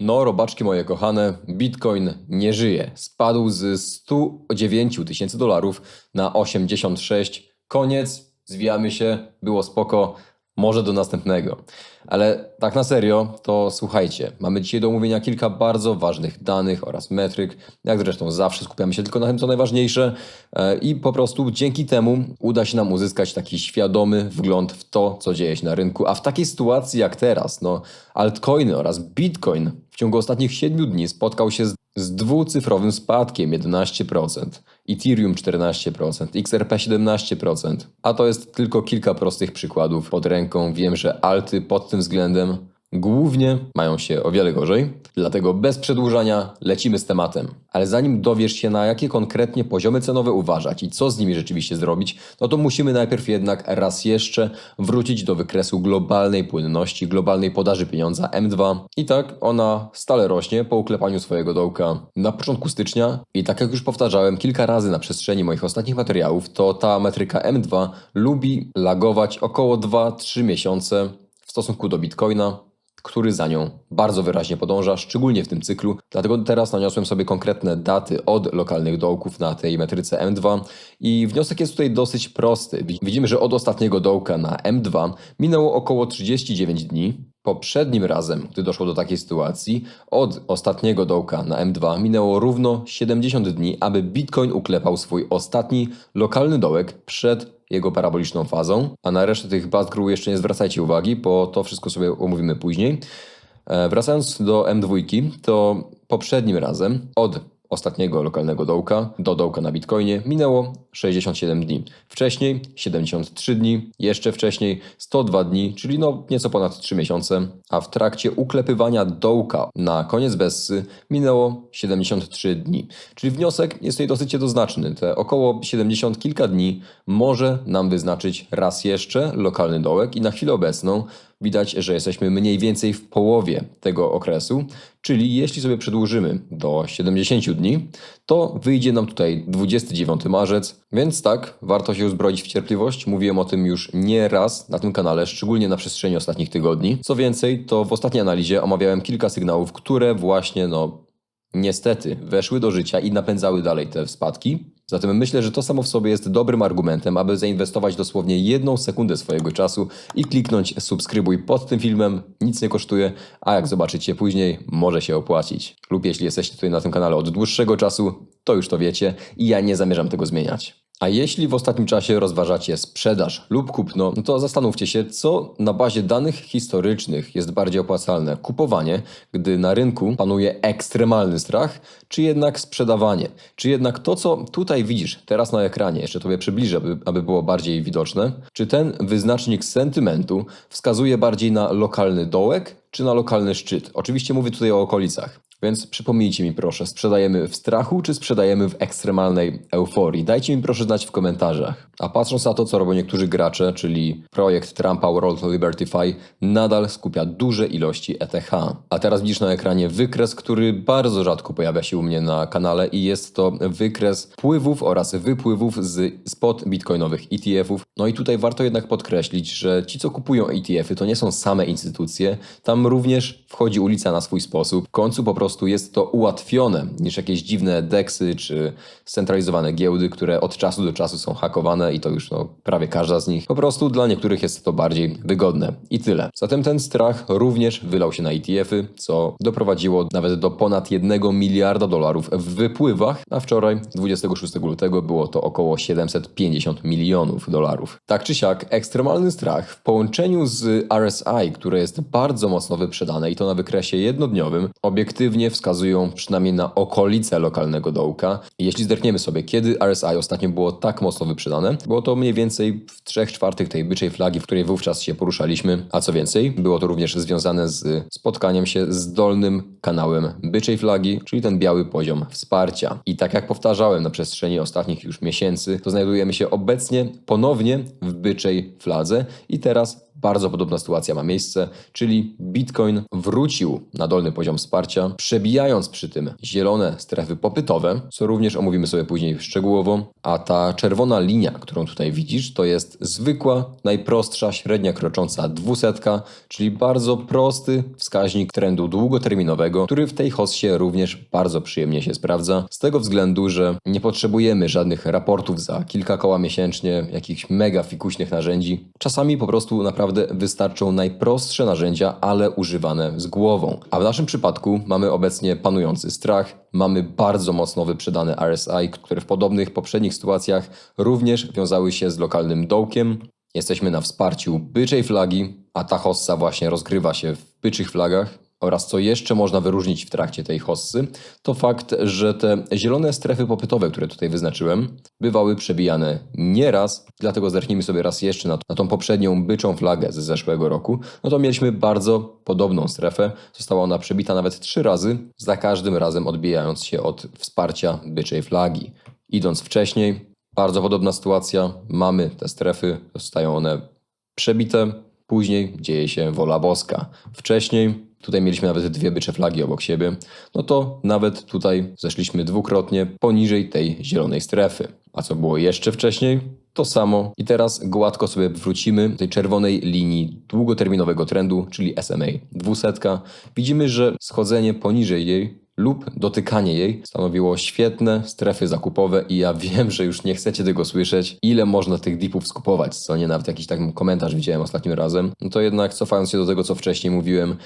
No, robaczki moje kochane, Bitcoin nie żyje. Spadł z 109 tysięcy dolarów na 86. Koniec, zwijamy się, było spoko, może do następnego. Ale tak na serio, to słuchajcie, mamy dzisiaj do omówienia kilka bardzo ważnych danych oraz metryk. Jak zresztą zawsze skupiamy się tylko na tym, co najważniejsze e, i po prostu dzięki temu uda się nam uzyskać taki świadomy wgląd w to, co dzieje się na rynku. A w takiej sytuacji jak teraz, no altcoiny oraz bitcoin w ciągu ostatnich 7 dni spotkał się z, z dwucyfrowym spadkiem 11%, Ethereum 14%, XRP 17%. A to jest tylko kilka prostych przykładów pod ręką. Wiem, że alty pod tym względem głównie mają się o wiele gorzej. Dlatego bez przedłużania lecimy z tematem. Ale zanim dowiesz się na jakie konkretnie poziomy cenowe uważać i co z nimi rzeczywiście zrobić, no to musimy najpierw jednak raz jeszcze wrócić do wykresu globalnej płynności, globalnej podaży pieniądza M2. I tak ona stale rośnie po uklepaniu swojego dołka na początku stycznia. I tak jak już powtarzałem kilka razy na przestrzeni moich ostatnich materiałów, to ta metryka M2 lubi lagować około 2-3 miesiące w stosunku do Bitcoina który za nią bardzo wyraźnie podąża, szczególnie w tym cyklu. Dlatego teraz naniosłem sobie konkretne daty od lokalnych dołków na tej metryce M2 i wniosek jest tutaj dosyć prosty. Widzimy, że od ostatniego dołka na M2 minęło około 39 dni. Poprzednim razem, gdy doszło do takiej sytuacji, od ostatniego dołka na M2 minęło równo 70 dni, aby Bitcoin uklepał swój ostatni lokalny dołek przed jego paraboliczną fazą, a na resztę tych Batgrew jeszcze nie zwracajcie uwagi, bo to wszystko sobie omówimy później. E, wracając do M2, to poprzednim razem od ostatniego lokalnego dołka do dołka na Bitcoinie minęło 67 dni. Wcześniej 73 dni, jeszcze wcześniej 102 dni, czyli no nieco ponad 3 miesiące, a w trakcie uklepywania dołka na koniec Bessy minęło 73 dni. Czyli wniosek jest tutaj dosyć jednoznaczny. Te około 70 kilka dni może nam wyznaczyć raz jeszcze lokalny dołek i na chwilę obecną widać, że jesteśmy mniej więcej w połowie tego okresu, czyli jeśli sobie przedłużymy do 70 dni, to wyjdzie nam tutaj 29 marzec, więc tak, warto się uzbroić w cierpliwość. Mówiłem o tym już nie raz na tym kanale, szczególnie na przestrzeni ostatnich tygodni. Co więcej, to w ostatniej analizie omawiałem kilka sygnałów, które właśnie, no, niestety weszły do życia i napędzały dalej te spadki. Zatem myślę, że to samo w sobie jest dobrym argumentem, aby zainwestować dosłownie jedną sekundę swojego czasu i kliknąć subskrybuj pod tym filmem. Nic nie kosztuje, a jak zobaczycie później, może się opłacić. Lub jeśli jesteście tutaj na tym kanale od dłuższego czasu, to już to wiecie i ja nie zamierzam tego zmieniać. A jeśli w ostatnim czasie rozważacie sprzedaż lub kupno, no to zastanówcie się, co na bazie danych historycznych jest bardziej opłacalne: kupowanie, gdy na rynku panuje ekstremalny strach, czy jednak sprzedawanie? Czy jednak to, co tutaj widzisz teraz na ekranie, jeszcze tobie przybliżę, aby, aby było bardziej widoczne, czy ten wyznacznik sentymentu wskazuje bardziej na lokalny dołek, czy na lokalny szczyt? Oczywiście mówię tutaj o okolicach. Więc przypomnijcie mi proszę, sprzedajemy w strachu, czy sprzedajemy w ekstremalnej euforii? Dajcie mi proszę znać w komentarzach. A patrząc na to, co robią niektórzy gracze, czyli projekt Trumpa World Libertyfy, nadal skupia duże ilości ETH. A teraz widzisz na ekranie wykres, który bardzo rzadko pojawia się u mnie na kanale i jest to wykres wpływów oraz wypływów z spot bitcoinowych ETF-ów. No i tutaj warto jednak podkreślić, że ci, co kupują ETF-y, to nie są same instytucje. Tam również wchodzi ulica na swój sposób. W końcu po prostu jest to ułatwione niż jakieś dziwne deksy czy scentralizowane giełdy, które od czasu do czasu są hakowane i to już no, prawie każda z nich. Po prostu dla niektórych jest to bardziej wygodne. I tyle. Zatem ten strach również wylał się na ETF-y, co doprowadziło nawet do ponad 1 miliarda dolarów w wypływach, a wczoraj, 26 lutego, było to około 750 milionów dolarów. Tak czy siak, ekstremalny strach w połączeniu z RSI, które jest bardzo mocno wyprzedane i to na wykresie jednodniowym, obiektywnie wskazują przynajmniej na okolice lokalnego dołka. Jeśli zerkniemy sobie, kiedy RSI ostatnio było tak mocno wyprzedane, było to mniej więcej w 3 czwartych tej byczej flagi, w której wówczas się poruszaliśmy. A co więcej, było to również związane z spotkaniem się z dolnym kanałem byczej flagi, czyli ten biały poziom wsparcia. I tak jak powtarzałem na przestrzeni ostatnich już miesięcy, to znajdujemy się obecnie ponownie w byczej fladze i teraz bardzo podobna sytuacja ma miejsce, czyli Bitcoin wrócił na dolny poziom wsparcia, przebijając przy tym zielone strefy popytowe, co również omówimy sobie później szczegółowo, a ta czerwona linia, którą tutaj widzisz, to jest zwykła, najprostsza średnia krocząca dwusetka, czyli bardzo prosty wskaźnik trendu długoterminowego, który w tej hossie również bardzo przyjemnie się sprawdza, z tego względu, że nie potrzebujemy żadnych raportów za kilka koła miesięcznie, jakichś mega fikuśnych narzędzi. Czasami po prostu naprawdę wystarczą najprostsze narzędzia, ale używane z głową. A w naszym przypadku mamy obecnie panujący strach, mamy bardzo mocno wyprzedane RSI, które w podobnych poprzednich sytuacjach również wiązały się z lokalnym dołkiem. Jesteśmy na wsparciu byczej flagi, a ta hossa właśnie rozgrywa się w byczych flagach. Oraz co jeszcze można wyróżnić w trakcie tej hossy, to fakt, że te zielone strefy popytowe, które tutaj wyznaczyłem, bywały przebijane nieraz, dlatego zerknijmy sobie raz jeszcze na, na tą poprzednią byczą flagę z zeszłego roku, no to mieliśmy bardzo podobną strefę, została ona przebita nawet trzy razy, za każdym razem odbijając się od wsparcia byczej flagi. Idąc wcześniej, bardzo podobna sytuacja, mamy te strefy, zostają one przebite, później dzieje się wola boska. Wcześniej Tutaj mieliśmy nawet dwie bycze flagi obok siebie, no to nawet tutaj zeszliśmy dwukrotnie poniżej tej zielonej strefy. A co było jeszcze wcześniej? To samo. I teraz gładko sobie wrócimy do tej czerwonej linii długoterminowego trendu, czyli SMA 200. Widzimy, że schodzenie poniżej jej lub dotykanie jej stanowiło świetne strefy zakupowe i ja wiem, że już nie chcecie tego słyszeć, ile można tych dipów skupować, co nie nawet jakiś taki komentarz widziałem ostatnim razem. No to jednak cofając się do tego, co wcześniej mówiłem,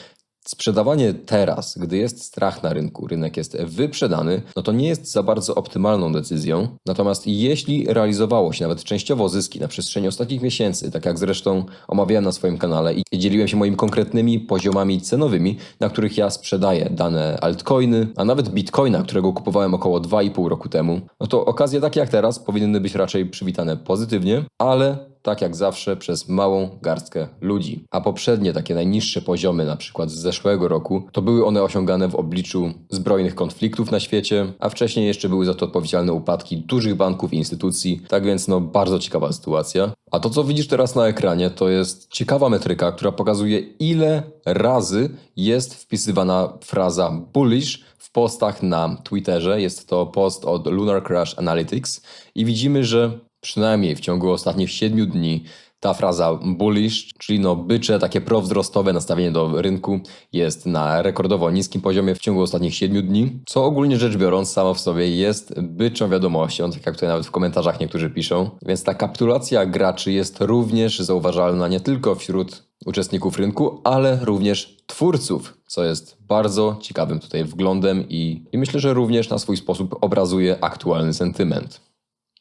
Sprzedawanie teraz, gdy jest strach na rynku, rynek jest wyprzedany, no to nie jest za bardzo optymalną decyzją. Natomiast jeśli realizowało się nawet częściowo zyski na przestrzeni ostatnich miesięcy, tak jak zresztą omawiałem na swoim kanale i dzieliłem się moimi konkretnymi poziomami cenowymi, na których ja sprzedaję dane altcoiny, a nawet bitcoina, którego kupowałem około 2,5 roku temu, no to okazje takie jak teraz powinny być raczej przywitane pozytywnie, ale tak jak zawsze, przez małą garstkę ludzi. A poprzednie, takie najniższe poziomy, na przykład z zeszłego roku, to były one osiągane w obliczu zbrojnych konfliktów na świecie, a wcześniej jeszcze były za to odpowiedzialne upadki dużych banków i instytucji. Tak więc, no, bardzo ciekawa sytuacja. A to, co widzisz teraz na ekranie, to jest ciekawa metryka, która pokazuje, ile razy jest wpisywana fraza bullish w postach na Twitterze. Jest to post od Lunar Crash Analytics i widzimy, że przynajmniej w ciągu ostatnich 7 dni ta fraza bullish, czyli no bycze, takie prowzrostowe nastawienie do rynku jest na rekordowo niskim poziomie w ciągu ostatnich 7 dni, co ogólnie rzecz biorąc samo w sobie jest byczą wiadomością, tak jak tutaj nawet w komentarzach niektórzy piszą. Więc ta kapitulacja graczy jest również zauważalna nie tylko wśród uczestników rynku, ale również twórców, co jest bardzo ciekawym tutaj wglądem i, i myślę, że również na swój sposób obrazuje aktualny sentyment.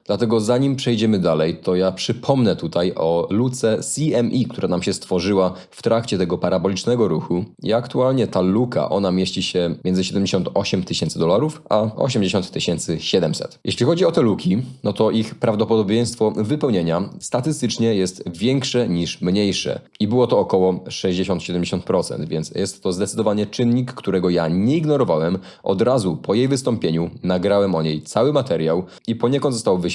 Dlatego zanim przejdziemy dalej, to ja przypomnę tutaj o luce CME, która nam się stworzyła w trakcie tego parabolicznego ruchu. I aktualnie ta luka, ona mieści się między 78 tysięcy dolarów a 80 700. Jeśli chodzi o te luki, no to ich prawdopodobieństwo wypełnienia statystycznie jest większe niż mniejsze. I było to około 60-70%, więc jest to zdecydowanie czynnik, którego ja nie ignorowałem. Od razu po jej wystąpieniu nagrałem o niej cały materiał i poniekąd został wyświetlony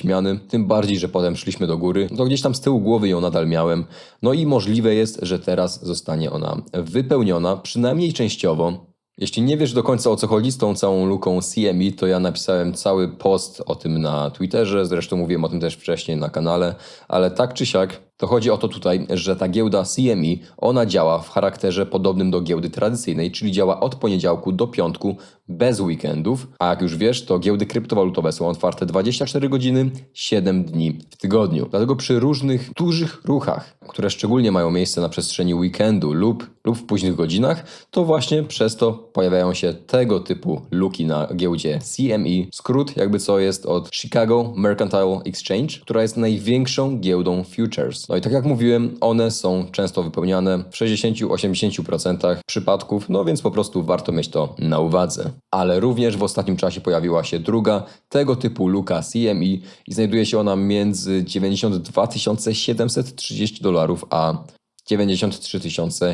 tym bardziej, że potem szliśmy do góry, to gdzieś tam z tyłu głowy ją nadal miałem. No i możliwe jest, że teraz zostanie ona wypełniona, przynajmniej częściowo. Jeśli nie wiesz do końca o co chodzi z tą całą luką CME, to ja napisałem cały post o tym na Twitterze, zresztą mówiłem o tym też wcześniej na kanale, ale tak czy siak to chodzi o to tutaj, że ta giełda CME, ona działa w charakterze podobnym do giełdy tradycyjnej, czyli działa od poniedziałku do piątku bez weekendów, a jak już wiesz, to giełdy kryptowalutowe są otwarte 24 godziny, 7 dni w tygodniu. Dlatego przy różnych dużych ruchach, które szczególnie mają miejsce na przestrzeni weekendu lub, lub w późnych godzinach, to właśnie przez to pojawiają się tego typu luki na giełdzie CME. Skrót jakby co jest od Chicago Mercantile Exchange, która jest największą giełdą futures. No i tak jak mówiłem, one są często wypełniane w 60-80% przypadków, no więc po prostu warto mieć to na uwadze. Ale również w ostatnim czasie pojawiła się druga tego typu luka CME i znajduje się ona między 92 730 dolarów a 93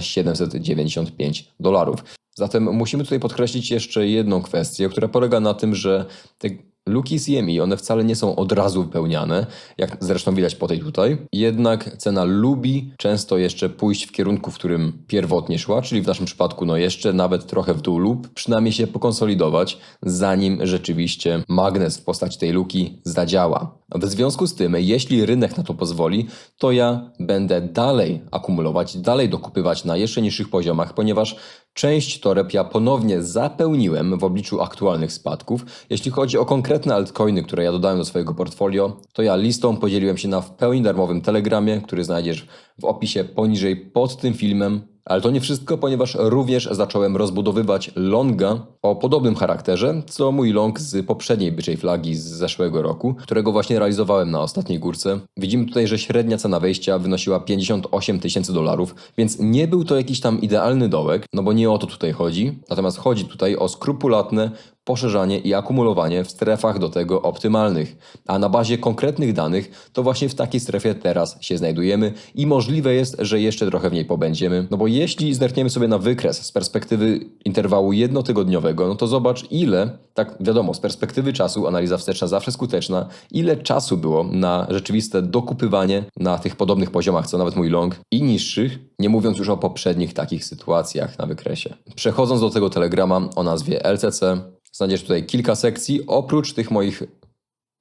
795 dolarów. Zatem musimy tutaj podkreślić jeszcze jedną kwestię, która polega na tym, że te luki CME, one wcale nie są od razu wypełniane, jak zresztą widać po tej tutaj. Jednak cena lubi często jeszcze pójść w kierunku, w którym pierwotnie szła, czyli w naszym przypadku no jeszcze nawet trochę w dół lub przynajmniej się pokonsolidować, zanim rzeczywiście magnes w postaci tej luki zadziała. W związku z tym, jeśli rynek na to pozwoli, to ja będę dalej akumulować, dalej dokupywać na jeszcze niższych poziomach, ponieważ część toreb ja ponownie zapełniłem w obliczu aktualnych spadków. Jeśli chodzi o konkretne altcoiny, które ja dodałem do swojego portfolio, to ja listą podzieliłem się na w pełni darmowym telegramie, który znajdziesz w opisie poniżej pod tym filmem. Ale to nie wszystko, ponieważ również zacząłem rozbudowywać longa o podobnym charakterze, co mój long z poprzedniej byczej flagi z zeszłego roku, którego właśnie realizowałem na ostatniej górce. Widzimy tutaj, że średnia cena wejścia wynosiła 58 tysięcy dolarów, więc nie był to jakiś tam idealny dołek, no bo nie o to tutaj chodzi. Natomiast chodzi tutaj o skrupulatne poszerzanie i akumulowanie w strefach do tego optymalnych. A na bazie konkretnych danych to właśnie w takiej strefie teraz się znajdujemy i możliwe jest, że jeszcze trochę w niej pobędziemy. No bo jeśli zerkniemy sobie na wykres z perspektywy interwału jednotygodniowego, no to zobacz ile, tak wiadomo, z perspektywy czasu analiza wsteczna zawsze skuteczna, ile czasu było na rzeczywiste dokupywanie na tych podobnych poziomach, co nawet mój long i niższych, nie mówiąc już o poprzednich takich sytuacjach na wykresie. Przechodząc do tego telegrama o nazwie LCC, Znajdziesz tutaj kilka sekcji. Oprócz tych moich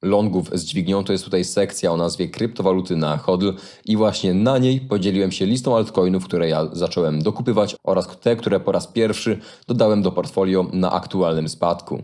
longów z dźwignią, to jest tutaj sekcja o nazwie kryptowaluty na hodl i właśnie na niej podzieliłem się listą altcoinów, które ja zacząłem dokupywać oraz te, które po raz pierwszy dodałem do portfolio na aktualnym spadku.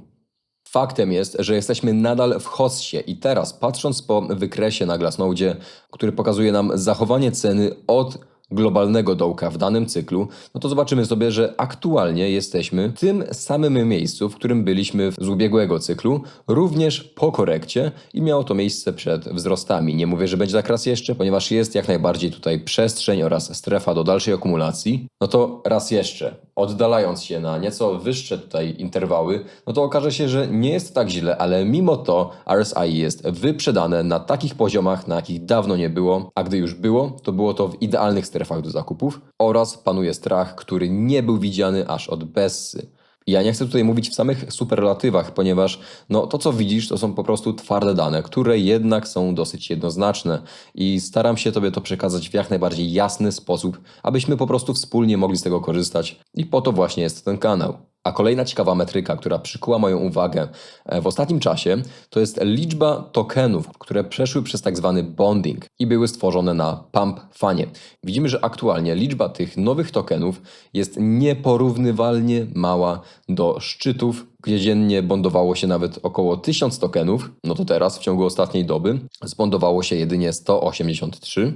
Faktem jest, że jesteśmy nadal w hossie i teraz patrząc po wykresie na Glassnode, który pokazuje nam zachowanie ceny od globalnego dołka w danym cyklu, no to zobaczymy sobie, że aktualnie jesteśmy w tym samym miejscu, w którym byliśmy z ubiegłego cyklu, również po korekcie i miało to miejsce przed wzrostami. Nie mówię, że będzie tak raz jeszcze, ponieważ jest jak najbardziej tutaj przestrzeń oraz strefa do dalszej akumulacji. No to raz jeszcze, oddalając się na nieco wyższe tutaj interwały, no to okaże się, że nie jest tak źle, ale mimo to RSI jest wyprzedane na takich poziomach, na jakich dawno nie było, a gdy już było, to było to w idealnych strefach do zakupów oraz panuje strach, który nie był widziany aż od Bessy. Ja nie chcę tutaj mówić w samych superlatywach, ponieważ no, to, co widzisz, to są po prostu twarde dane, które jednak są dosyć jednoznaczne i staram się Tobie to przekazać w jak najbardziej jasny sposób, abyśmy po prostu wspólnie mogli z tego korzystać i po to właśnie jest ten kanał. A kolejna ciekawa metryka, która przykuła moją uwagę e, w ostatnim czasie, to jest liczba tokenów, które przeszły przez tak zwany bonding i były stworzone na Pump Fanie. Widzimy, że aktualnie liczba tych nowych tokenów jest nieporównywalnie mała do szczytów, gdzie dziennie bondowało się nawet około 1000 tokenów. No to teraz w ciągu ostatniej doby zbondowało się jedynie 183.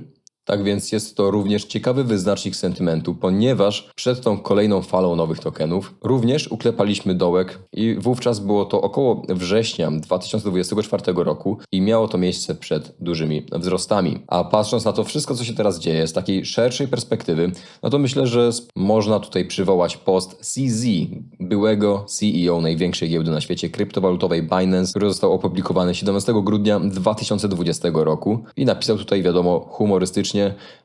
Tak więc jest to również ciekawy wyznacznik sentymentu, ponieważ przed tą kolejną falą nowych tokenów również uklepaliśmy dołek i wówczas było to około września 2024 roku i miało to miejsce przed dużymi wzrostami. A patrząc na to wszystko, co się teraz dzieje z takiej szerszej perspektywy, no to myślę, że można tutaj przywołać post CZ, byłego CEO największej giełdy na świecie kryptowalutowej Binance, który został opublikowany 17 grudnia 2020 roku i napisał tutaj wiadomo humorystycznie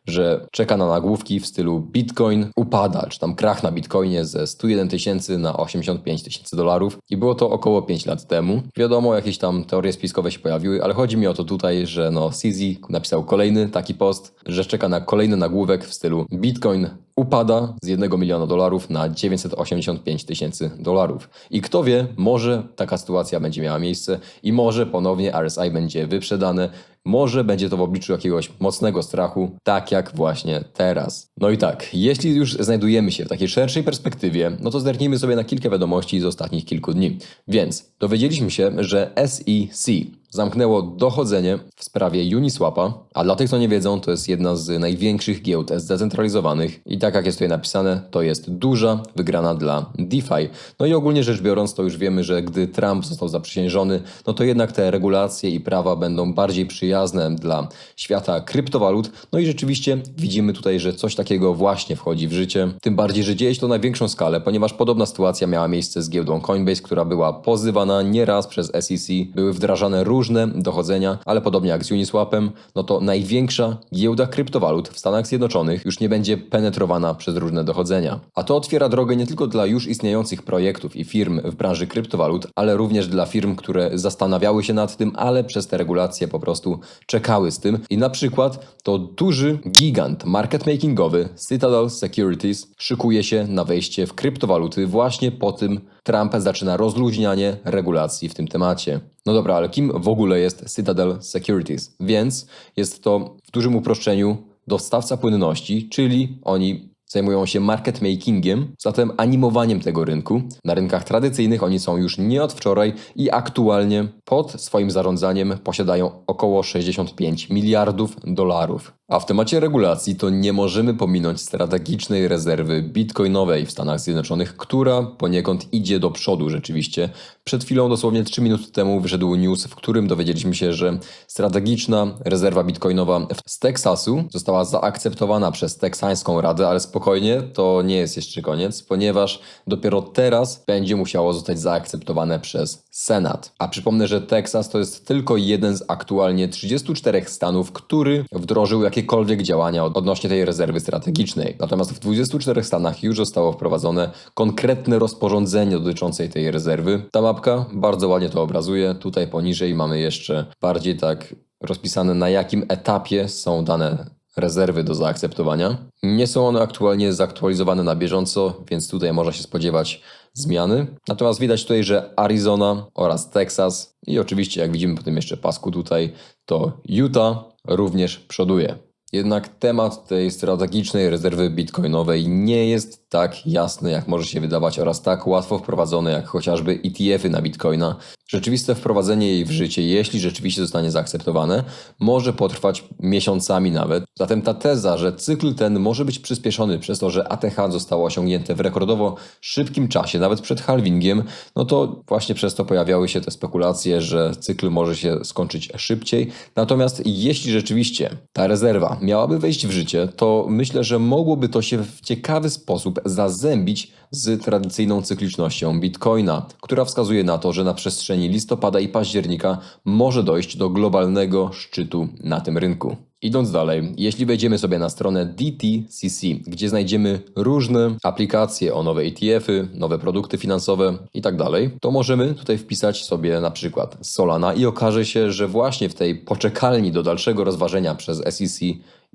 że czeka na nagłówki w stylu Bitcoin upada, czy tam krach na Bitcoinie ze 101 tysięcy na 85 tysięcy dolarów i było to około 5 lat temu. Wiadomo, jakieś tam teorie spiskowe się pojawiły, ale chodzi mi o to tutaj, że no CZ napisał kolejny taki post, że czeka na kolejny nagłówek w stylu Bitcoin upada z 1 miliona dolarów na 985 tysięcy dolarów. I kto wie, może taka sytuacja będzie miała miejsce i może ponownie RSI będzie wyprzedane, może będzie to w obliczu jakiegoś mocnego strachu, tak jak właśnie teraz. No i tak, jeśli już znajdujemy się w takiej szerszej perspektywie, no to zerknijmy sobie na kilka wiadomości z ostatnich kilku dni. Więc dowiedzieliśmy się, że SEC zamknęło dochodzenie w sprawie Uniswapa, a dla tych, co nie wiedzą, to jest jedna z największych giełd zdecentralizowanych i tak jak jest tutaj napisane, to jest duża wygrana dla DeFi. No i ogólnie rzecz biorąc, to już wiemy, że gdy Trump został zaprzysiężony, no to jednak te regulacje i prawa będą bardziej przyjazne dla świata kryptowalut. No i rzeczywiście widzimy tutaj, że coś takiego właśnie wchodzi w życie. Tym bardziej, że dzieje się to na większą skalę, ponieważ podobna sytuacja miała miejsce z giełdą Coinbase, która była pozywana nieraz przez SEC, były wdrażane różne dochodzenia, ale podobnie jak z Uniswapem, no to największa giełda kryptowalut w Stanach Zjednoczonych już nie będzie penetrowana przez różne dochodzenia. A to otwiera drogę nie tylko dla już istniejących projektów i firm w branży kryptowalut, ale również dla firm, które zastanawiały się nad tym, ale przez te regulacje po prostu czekały z tym. I na przykład to duży gigant market makingowy Citadel Securities szykuje się na wejście w kryptowaluty właśnie po tym Trump zaczyna rozluźnianie regulacji w tym temacie. No dobra, ale kim w ogóle jest Citadel Securities? Więc jest to w dużym uproszczeniu dostawca płynności, czyli oni zajmują się market makingiem, zatem animowaniem tego rynku. Na rynkach tradycyjnych oni są już nie od wczoraj i aktualnie pod swoim zarządzaniem posiadają około 65 miliardów dolarów. A w temacie regulacji to nie możemy pominąć strategicznej rezerwy bitcoinowej w Stanach Zjednoczonych, która poniekąd idzie do przodu rzeczywiście. Przed chwilą, dosłownie 3 minuty temu, wyszedł news, w którym dowiedzieliśmy się, że strategiczna rezerwa bitcoinowa z Teksasu została zaakceptowana przez teksańską radę, ale spokojnie, to nie jest jeszcze koniec, ponieważ dopiero teraz będzie musiało zostać zaakceptowane przez Senat. A przypomnę, że Teksas to jest tylko jeden z aktualnie 34 stanów, który wdrożył jakiekolwiek działania od- odnośnie tej rezerwy strategicznej. Natomiast w 24 stanach już zostało wprowadzone konkretne rozporządzenie dotyczące tej rezerwy. Ta mapka bardzo ładnie to obrazuje. Tutaj poniżej mamy jeszcze bardziej tak rozpisane na jakim etapie są dane rezerwy do zaakceptowania. Nie są one aktualnie zaktualizowane na bieżąco, więc tutaj można się spodziewać zmiany. Natomiast widać tutaj, że Arizona oraz Texas i oczywiście jak widzimy po tym jeszcze pasku tutaj, to Utah również przoduje. Jednak temat tej strategicznej rezerwy bitcoinowej nie jest tak jasny, jak może się wydawać, oraz tak łatwo wprowadzony, jak chociażby ETF-y na bitcoina. Rzeczywiste wprowadzenie jej w życie, jeśli rzeczywiście zostanie zaakceptowane, może potrwać miesiącami nawet. Zatem ta teza, że cykl ten może być przyspieszony przez to, że ATH zostało osiągnięte w rekordowo szybkim czasie, nawet przed halvingiem, no to właśnie przez to pojawiały się te spekulacje, że cykl może się skończyć szybciej. Natomiast jeśli rzeczywiście ta rezerwa miałaby wejść w życie, to myślę, że mogłoby to się w ciekawy sposób zazębić z tradycyjną cyklicznością Bitcoina, która wskazuje na to, że na przestrzeni listopada i października może dojść do globalnego szczytu na tym rynku. Idąc dalej, jeśli wejdziemy sobie na stronę DTCC, gdzie znajdziemy różne aplikacje o nowe ETF-y, nowe produkty finansowe i tak to możemy tutaj wpisać sobie na przykład Solana i okaże się, że właśnie w tej poczekalni do dalszego rozważenia przez SEC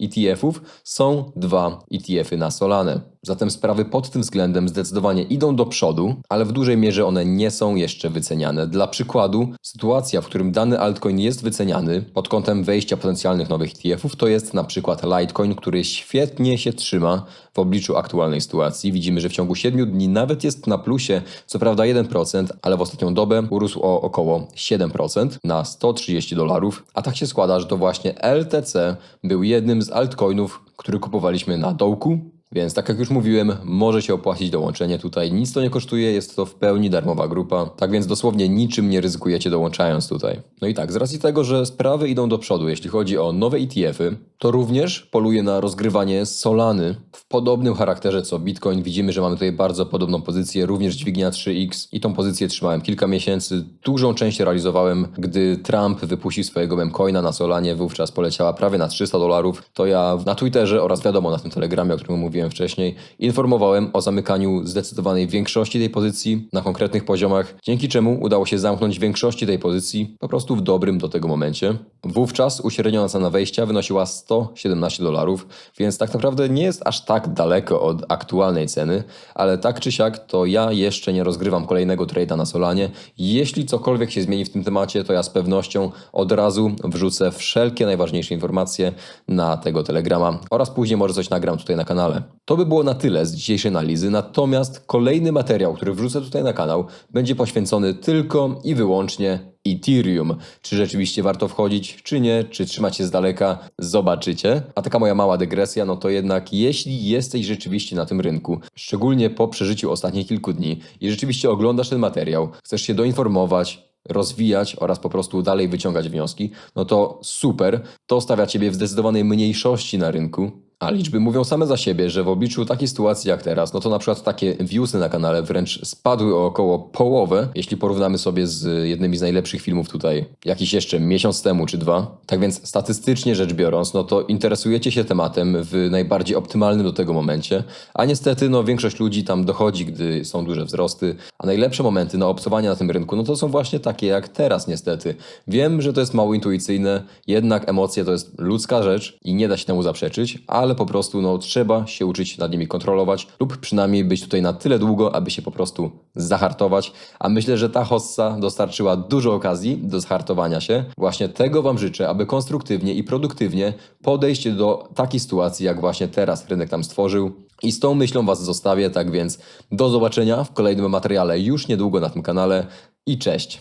ETF-ów są dwa ETF-y na Solanę. Zatem sprawy pod tym względem zdecydowanie idą do przodu, ale w dużej mierze one nie są jeszcze wyceniane. Dla przykładu, sytuacja, w którym dany altcoin jest wyceniany pod kątem wejścia potencjalnych nowych ETF-ów, to jest na przykład Litecoin, który świetnie się trzyma w obliczu aktualnej sytuacji. Widzimy, że w ciągu 7 dni nawet jest na plusie, co prawda 1%, ale w ostatnią dobę urósł o około 7% na 130 dolarów. A tak się składa, że to właśnie LTC był jednym z altcoinów, który kupowaliśmy na dołku, więc tak jak już mówiłem, może się opłacić dołączenie tutaj. Nic to nie kosztuje, jest to w pełni darmowa grupa. Tak więc dosłownie niczym nie ryzykujecie dołączając tutaj. No i tak, z racji tego, że sprawy idą do przodu, jeśli chodzi o nowe ETF-y, to również poluje na rozgrywanie Solany w podobnym charakterze co Bitcoin. Widzimy, że mamy tutaj bardzo podobną pozycję, również dźwignia 3X i tą pozycję trzymałem kilka miesięcy. Dużą część realizowałem, gdy Trump wypuścił swojego memcoina na Solanie, wówczas poleciała prawie na 300 dolarów. To ja na Twitterze oraz wiadomo na tym telegramie, o którym mówiłem wcześniej, informowałem o zamykaniu zdecydowanej większości tej pozycji na konkretnych poziomach, dzięki czemu udało się zamknąć większości tej pozycji po prostu w dobrym do tego momencie. Wówczas uśredniona cena wejścia wynosiła 117 dolarów, więc tak naprawdę nie jest aż tak daleko od aktualnej ceny, ale tak czy siak to ja jeszcze nie rozgrywam kolejnego trade'a na Solanie. Jeśli cokolwiek się zmieni w tym temacie, to ja z pewnością od razu wrzucę wszelkie najważniejsze informacje na tego telegrama oraz później może coś nagram tutaj na kanale. To by było na tyle z dzisiejszej analizy, natomiast kolejny materiał, który wrzucę tutaj na kanał, będzie poświęcony tylko i wyłącznie Ethereum. Czy rzeczywiście warto wchodzić, czy nie, czy trzymać się z daleka, zobaczycie. A taka moja mała dygresja, no to jednak jeśli jesteś rzeczywiście na tym rynku, szczególnie po przeżyciu ostatnich kilku dni i rzeczywiście oglądasz ten materiał, chcesz się doinformować, rozwijać oraz po prostu dalej wyciągać wnioski, no to super, to stawia Ciebie w zdecydowanej mniejszości na rynku, A liczby mówią same za siebie, że w obliczu takiej sytuacji jak teraz, no to na przykład takie viewsy na kanale wręcz spadły o około połowę, jeśli porównamy sobie z jednymi z najlepszych filmów tutaj jakiś jeszcze miesiąc temu czy dwa. Tak więc statystycznie rzecz biorąc, no to interesujecie się tematem w najbardziej optymalnym do tego momencie, a niestety no większość ludzi tam dochodzi, gdy są duże wzrosty, a najlepsze momenty na obcowanie na tym rynku, no to są właśnie takie jak teraz niestety. Wiem, że to jest mało intuicyjne, jednak emocje to jest ludzka rzecz i nie da się temu zaprzeczyć, ale po prostu no trzeba się uczyć nad nimi kontrolować lub przynajmniej być tutaj na tyle długo, aby się po prostu zahartować, a myślę, że ta hossa dostarczyła dużo okazji do zhartowania się. Właśnie tego Wam życzę, aby konstruktywnie i produktywnie podejść do takiej sytuacji, jak właśnie teraz rynek tam stworzył. I z tą myślą Was zostawię, tak więc do zobaczenia w kolejnym materiale już niedługo na tym kanale i cześć!